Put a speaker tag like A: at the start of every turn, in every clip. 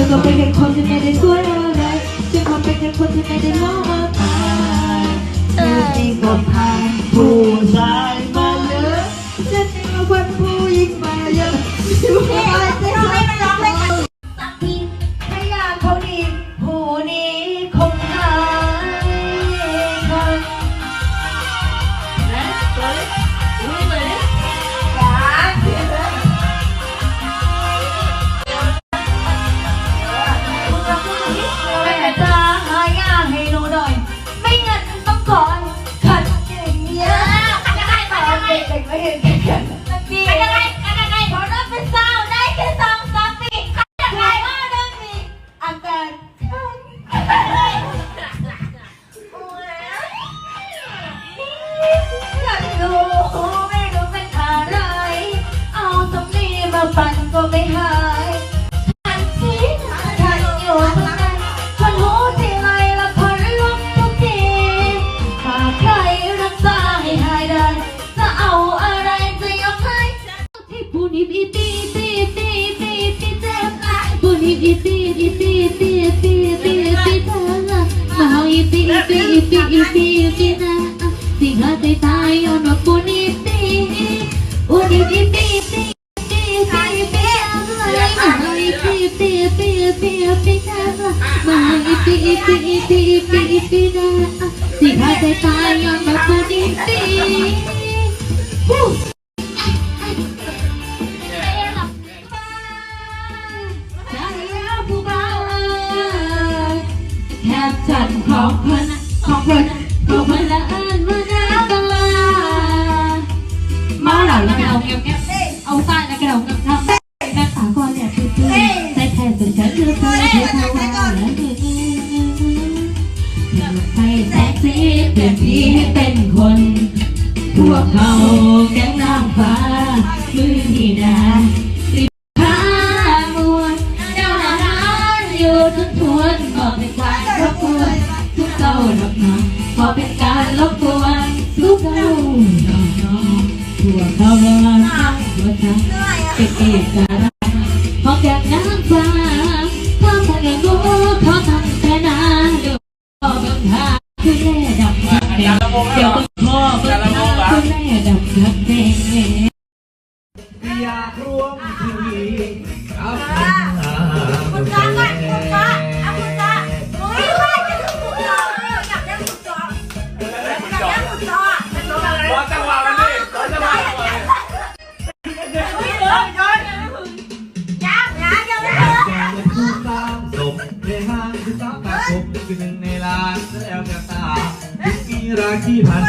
A: อก็เป็นแค่คนที่ไม่ได้สวยอะไรฉันก็เป็นแค่คนที่ไม่ได้หล่อมากมายเธอที่ก็ผ่านผู้ชายมาเยอะฉันเองวันผู้หญิงมาเยอะอยู่ไปแต่
B: ร้อง
A: ไม่ ห้
B: หายได้ จะเอาอะไรจะยกให้
A: ที่ผู้นี้อีตีตีตีตีตีเจ็บผู้นี้อีตีอีตีตีตีตีตีเธอละมาเอาอีตีอีตีอีตีอีตีอีตีนะสิงหาใจตายเอาหนอผู้นี้ตีผู้นี้อีตีตีตีตีตีเธอละมาเอาอีตีตีตีตีตีเธอละมาเอาอี อีตีอีตีอีตีอีตีนะสิ่งหาใจตายเอาหนอผู้นี้ตีใจแล้วผู้บ่าวแทบจัดของเพิ่นของเพิ่นของเพิ่นละเอิญมาหน้าตลามาหล่าแล้วก็เอาเงี้ยเอาใต้แล้วก็เอาเงี้ย เปลี่ยนพี่ให้เป็นคน พวกเขาแก๊งน้ำฟ้ามือที่ดาสิพามวนเจ้าหน้าอยู่ทุกทวนก็เป็นการรบกวนทุกเจ้าดอกนาก็เป็นการรบกวนทุกเจ้าดอกนาพวกเขาเรียกว่าหัวใจเป็นเอกราชของแก่น้ำฟ้าถ้าพวกเองรู้เขาทำแต่นานเดี๋ยวก็บังคับ เดี๋ยวก็พ่อบังคับคือแม่ดับทักแดง
C: อย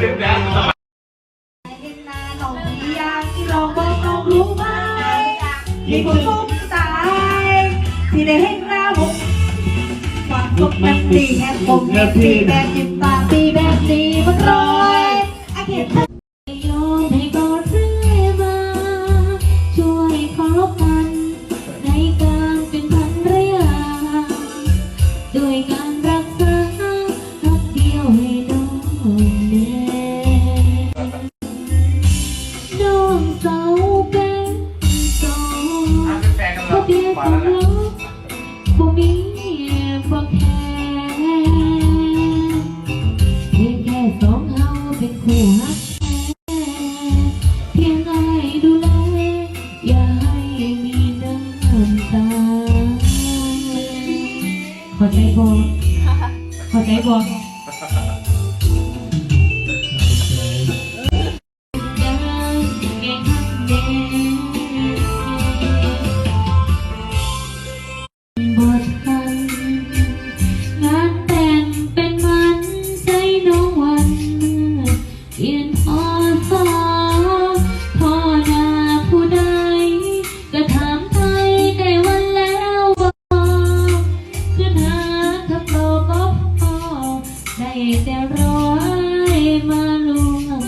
B: เป็น
C: เป็นแบ
A: บเห็
C: น
B: หน้า
C: น้อง
B: พี่
C: อ
A: ยางที่ลองบอกน้องรู้ไหมมีคนสงสัยที่ได้เห็นหน้าผมความสุขมันดีแค่ผมมีแบบจิตตาสีแบบนี้มันร้อยอาเขียนย แต่รอให้มาลวง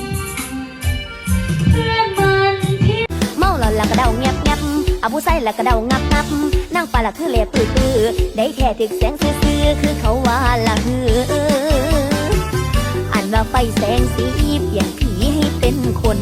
A: เพื่อนมันที่
D: เมาแล้วละก็เดาเงียบเงียบอาผู้ใส่ละกระเดางับงับนั่งปลาละคือเล็บปื้อปื้อได้แค่ถึกแสงซื่อๆคือเขาว่าละฮืออันว่าไฟแสงสีเปลี่ยนผีให้เป็นคน